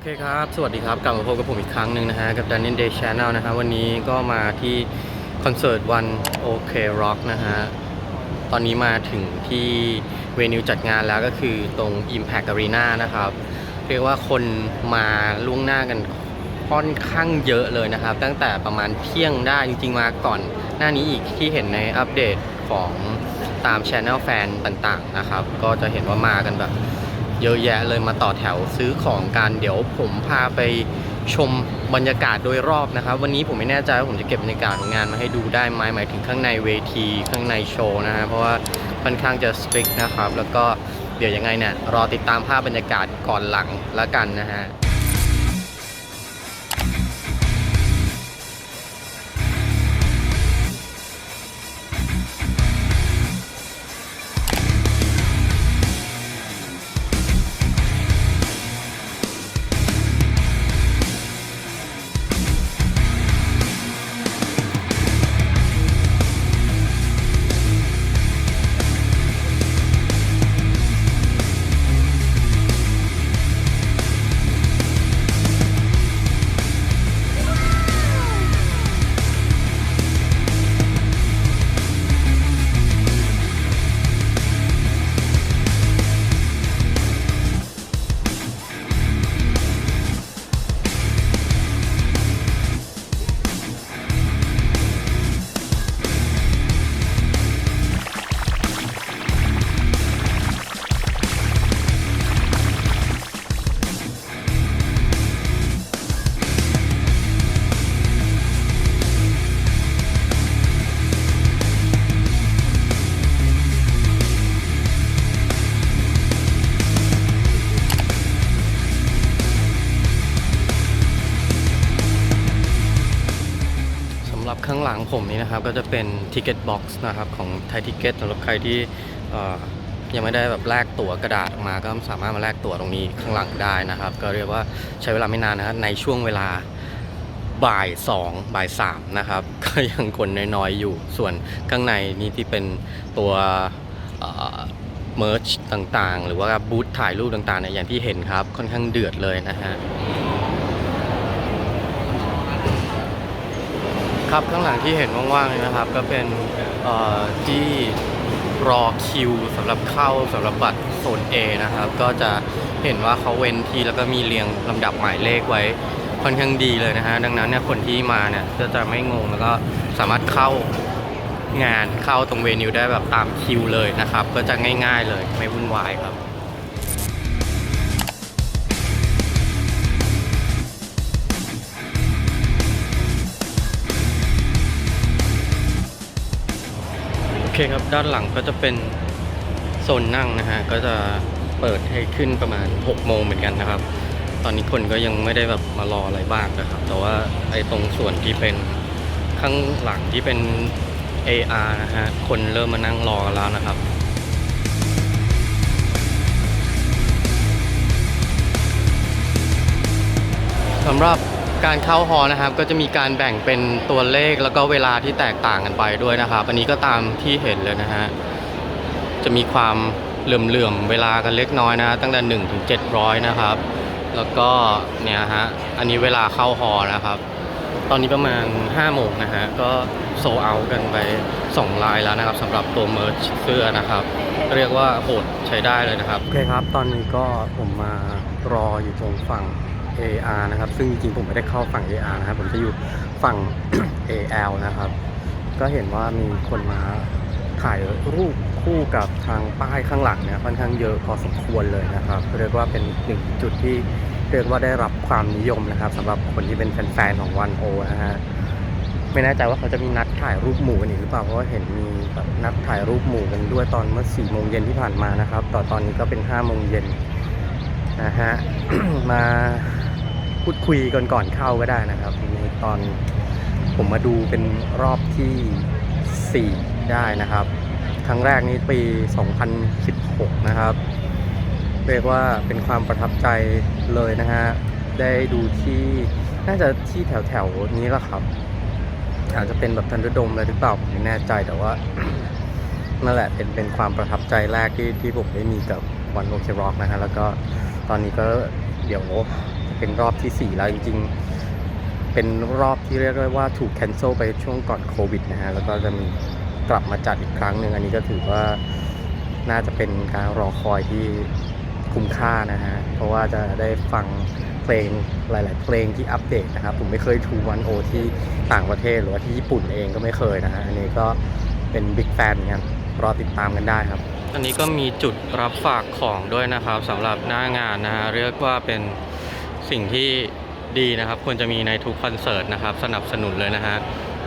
โอเคครับ สวัสดีครับ กลับมาพบกับผมอีกครั้งหนึ่งนะฮะ กับ Daniel Day Channel นะฮะ วันนี้ก็มาที่คอนเสิร์ตวัน OK Rock นะฮะ ตอนนี้มาถึงที่เวนิวจัดงานแล้วก็คือตรง Impact Arena นะครับ เรียกว่าคนมาล่วงหน้ากันค่อนข้างเยอะเลยนะครับ ตั้งแต่ประมาณเที่ยงได้จริงๆมาก่อน หน้านี้อีกที่เห็นในอัปเดตของตาม Channel แฟนต่างๆนะครับ ก็จะเห็นว่ามากันแบบ เยอะแยะเลยมาต่อแถวซื้อของกันเดี๋ยวผมพาไปชมบรรยากาศโดยรอบนะครับ วันนี้ผมไม่แน่ใจว่าผมจะเก็บบรรยากาศของงานมาให้ดูได้ไหมหมายถึงข้างในเวทีข้างในโชว์นะฮะเพราะว่าค่อนข้างจะสตริกนะครับ แล้วก็เดี๋ยวยังไงเนี่ยรอติดตามภาพบรรยากาศก่อนหลังแล้วกันนะฮะ ลังผมนี้นะครับก็จะเป็น Ticket Box นะครับของไทยทิเก็ตสำหรับใครที่ยังไม่ได้แบบแลกตั๋วกระดาษออกมา ก็สามารถมาแลกตั๋วตรงนี้ข้างหลังได้นะครับ ก็เรียกว่าใช้เวลาไม่นานนะครับในช่วงเวลาบ่าย2บ่าย3นะครับก็ยังคนน้อยๆอยู่ส่วนข้างในนี่ที่เป็นตัวเมิร์ชต่างๆ หรือว่าบูธถ่ายรูปต่างๆเนี่ยอย่างที่เห็นครับค่อนข้างเดือดเลยนะฮะ ครับข้างหลังที่เห็นว่างๆเลยนะครับ ก็เป็นที่รอคิวสำหรับเข้าสำหรับบัตรโซน A นะครับ ก็จะเห็นว่าเขาเว้นที่แล้วก็มีเรียงลำดับหมายเลขไว้ค่อนข้างดีเลยนะฮะ ดังนั้นเนี่ยคนที่มาเนี่ยก็จะไม่งงแล้วก็สามารถเข้างานเข้าตรงเวนิวได้แบบตามคิวเลยนะครับ ก็จะง่าย ๆเลยไม่วุ่นวายครับ อเคครับ ด้านหลังก็จะเป็นโซนนั่งนะฮะ ก็จะเปิดให้ขึ้นประมาณ 6 โมงเหมือนกันนะครับ ตอนนี้คนก็ยังไม่ได้แบบมารออะไรบ้างนะครับ แต่ว่าไอ้ตรงส่วนที่เป็นข้างหลังที่เป็น AR นะฮะ คนเริ่มมานั่งรอกันแล้วนะครับสำหรับ การเข้าฮอร์นะครับ ก็จะมีการแบ่งเป็นตัวเลขแล้วก็เวลาที่แตกต่างกันไปด้วยนะครับ อันนี้ก็ตามที่เห็นเลยนะฮะ จะมีความเหลื่อมๆเวลากันเล็กน้อยนะ ตั้งแต่1ถึง700 นะครับ แล้วก็เนี่ยฮะ อันนี้เวลาเข้าฮอนะครับ ตอนนี้ประมาณ5โมงนะฮะ ก็โซเอากันไป2ลายแล้วนะครับสำหรับตัวเมิร์ชเสื้อนะครับ เรียกว่าโหดใช้ได้เลยนะครับ โอเคครับ ตอนนี้ก็ผมมารออยู่ตรงฝั่ง AR นะครับ ซึ่งจริงๆผมไม่ได้เข้าฝั่ง AR นะครับ ผมจะอยู่ฝั่ง AL นะครับ ก็เห็นว่ามีคนมาถ่ายรูปคู่กับทางป้ายข้างหลังเนี่ยค่อนข้างเยอะพอสมควรเลยนะครับเรียกว่าเป็นหนึ่งจุดที่เรียกว่าได้รับความนิยมนะครับสำหรับคนที่เป็นแฟนๆของวันโอนะฮะไม่แน่ใจว่าเขาจะมีนัดถ่ายรูปหมู่กันอีกหรือเปล่าเพราะว่าเห็นมีแบบนัดถ่ายรูปหมู่กันด้วยตอนเมื่อ4โมงเย็นที่ผ่านมานะครับ ต่อตอนนี้ก็เป็น5โมงเย็นนะฮะมา พูดคุยกันก่อนเข้าก็ได้นะครับในตอนผมมาดูเป็นรอบทีสี่ 4 ได้นะครับ ครั้งแรกนี้ปี 2016 นะครับ เรียกว่าเป็นความประทับใจเลยนะฮะ ได้ดูที่น่าจะที่แถวแถวๆนี้แหละครับ อาจจะเป็นแบบทันดอร์โดมอะไรหรือเปล่าผมไม่แน่ใจแต่ว่านั่นแหละเป็นเป็นความประทับใจแรกที่ที่ผมได้มีกับวันโอเคร็อกนะฮะแล้วก็ตอนนี้ก็เดี๋ยว เป็นรอบที่ 4 แล้วจริง ๆ เป็นรอบที่เรียกได้ว่าถูก cancel ไปช่วงก่อนโควิดนะฮะแล้วก็จะมีกลับมาจัดอีกครั้งหนึ่งอันนี้ก็ถือว่าน่าจะเป็นการรอคอยที่คุ้มค่านะฮะ เพราะว่าจะได้ฟังเพลงหลาย ๆ เพลงที่อัปเดตนะครับ ผมไม่เคยทูวันโอที่ต่างประเทศหรือว่าที่ญี่ปุ่นเองก็ไม่เคยนะฮะ อันนี้ก็เป็นบิ๊กแฟนเหมือนกันรอติดตามกันได้ครับ อันนี้ก็มีจุดรับฝากของด้วยนะครับสำหรับหน้างานนะฮะเรียกว่าเป็น สิ่งที่ดีนะครับ ควรจะมีในทุกคอนเสิร์ตนะครับ สนับสนุนเลยนะฮะ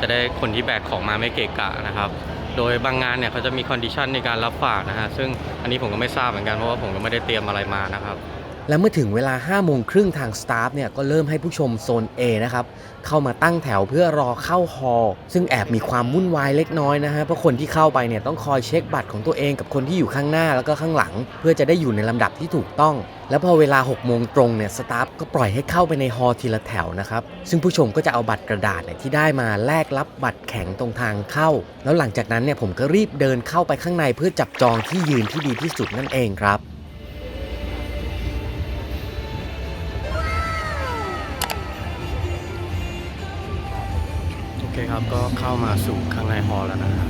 จะได้คนที่แบกของมาไม่เกะกะนะครับ โดยบางงานเนี่ยเขาจะมีคอนดิชันในการรับฝากนะฮะซึ่งอันนี้ผมก็ไม่ทราบเหมือนกันเพราะว่าผมก็ไม่ได้เตรียมอะไรมานะครับ และเมื่อถึงเวลา 5 โมงครึ่งทางสตาฟเนี่ยก็เริ่มให้ผู้ชมโซน A นะครับ เข้ามาตั้งแถวเพื่อรอเข้าฮอลล์ซึ่งแอบมีความวุ่นวายเล็กน้อยนะฮะเพราะคนที่เข้าไปเนี่ยต้องคอยเช็คบัตรของตัวเองกับคนที่อยู่ข้างหน้าแล้วก็ข้างหลัง เพื่อจะได้อยู่ในลำดับที่ถูกต้อง แล้วพอเวลา 6 โมงตรงเนี่ยสตาฟก็ปล่อยให้เข้าไปในฮอลทีละแถวนะครับซึ่งผู้ชมก็จะเอาบัตรกระดาษเนี่ยที่ได้มาแลกรับบัตรแข็งตรงทางเข้า แล้วหลังจากนั้นเนี่ยผมก็รีบเดินเข้าไปข้างในเพื่อจับจองที่ยืนที่ดีที่สุดนั่นเองครับ อเคครับก็เข้ามาสู่ข้างในฮอล์แล้วนะครับ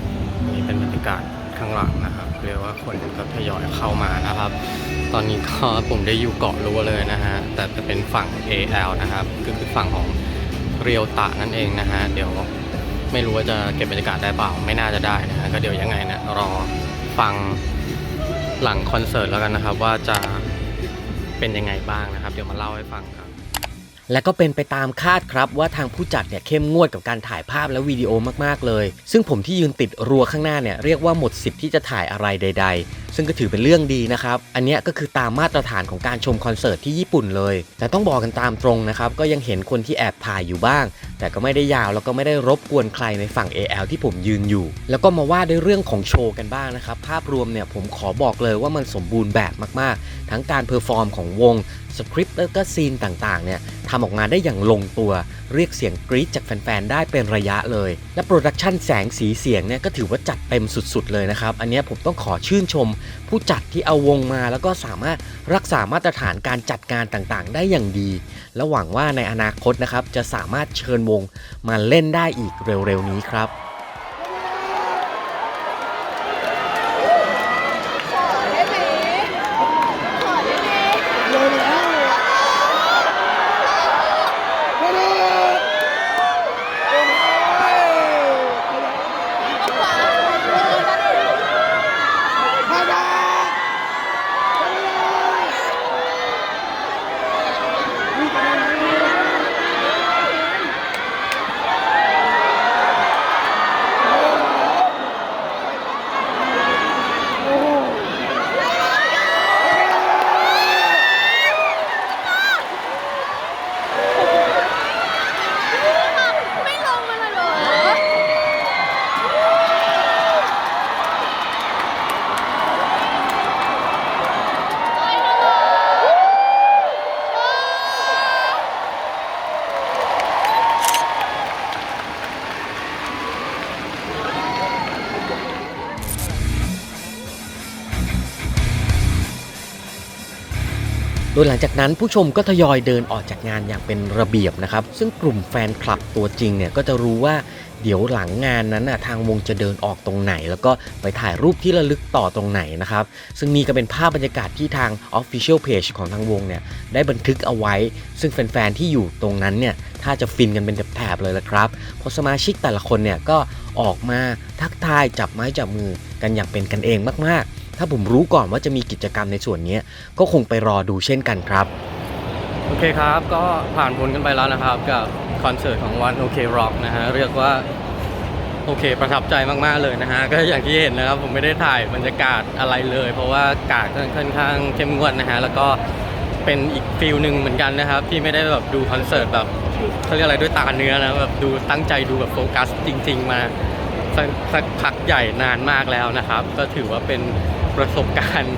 นี่เป็นบรรยากาศข้างหลังนะครับเรียกว่าคนก็ทยอยเข้ามานะครับ ตอนนี้ก็ผมได้อยู่เกาะรั้วเลยนะฮะแต่จะเป็นฝั่ง AL นะครับก็คือฝั่งของเรียวตะนั่นเองนะฮะเดี๋ยวไม่รู้ว่าจะเก็บบรรยากาศได้เปล่าไม่น่าจะได้นะฮะก็เดี๋ยวยังไงเนะรอฟังหลังคอนเสิร์ตแล้วกันนะครับ ว่าจะเป็นยังไงบ้างนะครับ เดี๋ยวมาเล่าให้ฟังครับ และก็เป็นไปตามคาดครับว่าทางผู้จัดเนี่ยเข้มงวดกับการถ่ายภาพและวิดีโอมากๆเลย ซึ่งผมที่ยืนติดรั้วข้างหน้าเนี่ยเรียกว่าหมดสิทธิ์ที่จะถ่ายอะไรใด ๆ ซึ่งก็ถือเป็นเรื่องดีนะครับ อันนี้ก็คือตามมาตรฐานของการชมคอนเสิร์ตที่ญี่ปุ่นเลย แต่ต้องบอกกันตามตรงนะครับก็ยังเห็นคนที่แอบถ่ายอยู่บ้าง แต่ก็ไม่ได้ยาวแล้วก็ไม่ได้รบกวนใครในฝั่ง AL ที่ผมยืนอยู่ แล้วก็มาว่าด้วยเรื่องของโชว์กันบ้างนะครับภาพรวมเนี่ยผมขอบอกเลยว่ามันสมบูรณ์แบบมากๆ ทั้งการเพอร์ฟอร์มของวง สคริปต์แล้วก็ซีนต่างๆเนี่ยทำออกมาได้อย่างลงตัว เรียกเสียงกรี๊ดจากแฟนๆ ได้เป็นระยะเลย และโปรดักชันแสงสีเสียงเนี่ยก็ถือว่าจัดเต็มสุดๆ เลยนะครับ อันนี้ผมต้องขอชื่นชม ผู้จัดที่เอาวงมาแล้วก็สามารถรักษามาตรฐานการจัดงานต่างๆ ได้อย่างดี และหวังว่าในอนาคตนะครับจะสามารถเชิญวงมาเล่นได้อีกเร็วๆ นี้ครับ โดยหลังจากนั้นผู้ชมก็ทยอยเดินออกจากงานอย่างเป็นระเบียบนะครับ ซึ่งกลุ่มแฟนคลับตัวจริงเนี่ยก็จะรู้ว่าเดี๋ยวหลังงานนั้นน่ะทางวงจะเดินออกตรงไหน แล้วก็ไปถ่ายรูปที่ระลึกต่อตรงไหนนะครับ ซึ่งนี่ก็เป็นภาพบรรยากาศที่ทาง Official Page ของทางวงเนี่ยได้บันทึกเอาไว้ ซึ่งแฟนๆที่อยู่ตรงนั้นเนี่ยถ้าจะฟินกันเป็นแถบๆเลยละครับ เพราะสมาชิกแต่ละคนเนี่ยก็ออกมาทักทายจับไม้จับมือกันอย่างเป็นกันเองมากๆ ถ้าผมรู้ก่อนว่าจะมีกิจกรรมในส่วนนี้ก็คงไปรอดูเช่นกันครับ โอเคครับ ก็ผ่านพ้นกันไปแล้วนะครับ กับคอนเสิร์ตของวันโอเคร็อกนะฮะเรียกว่าโอเค ประทับใจมาก ๆ เลยนะฮะ ก็อย่างที่เห็นนะครับ ผมไม่ได้ถ่ายบรรยากาศอะไรเลย เพราะว่ากาดค่อนข้างเข้มงวดนะฮะ แล้วก็เป็นอีกฟิลหนึ่งเหมือนกันนะครับ ที่ไม่ได้แบบดูคอนเสิร์ตแบบเขาเรียกอะไรด้วยตาเนื้อนะแบบดูตั้งใจดูแบบโฟกัสจริง ๆ มาสักสักพักใหญ่นานมากแล้วนะครับ ก็ถือว่าเป็น ประสบการณ์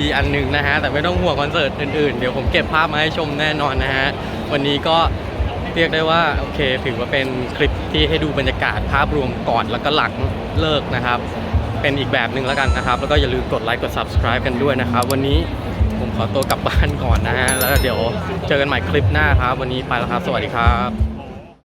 ดีๆ อันหนึ่งนะฮะ แต่ไม่ต้องห่วงคอนเสิร์ตอื่นๆ เดี๋ยวผมเก็บภาพมาให้ชมแน่นอนนะฮะ วันนี้ก็เรียกได้ว่าโอเคถือว่าเป็นคลิปที่ให้ดูบรรยากาศภาพรวมก่อนแล้วก็หลังเลิกนะครับ เป็นอีกแบบหนึ่งแล้วกันนะครับ แล้วก็อย่าลืมกดไลค์กด subscribe กันด้วยนะครับ วันนี้ผมขอตัวกลับบ้านก่อนนะฮะ แล้วเดี๋ยวเจอกันใหม่คลิปหน้าครับ วันนี้ไปแล้วครับ สวัสดีครับ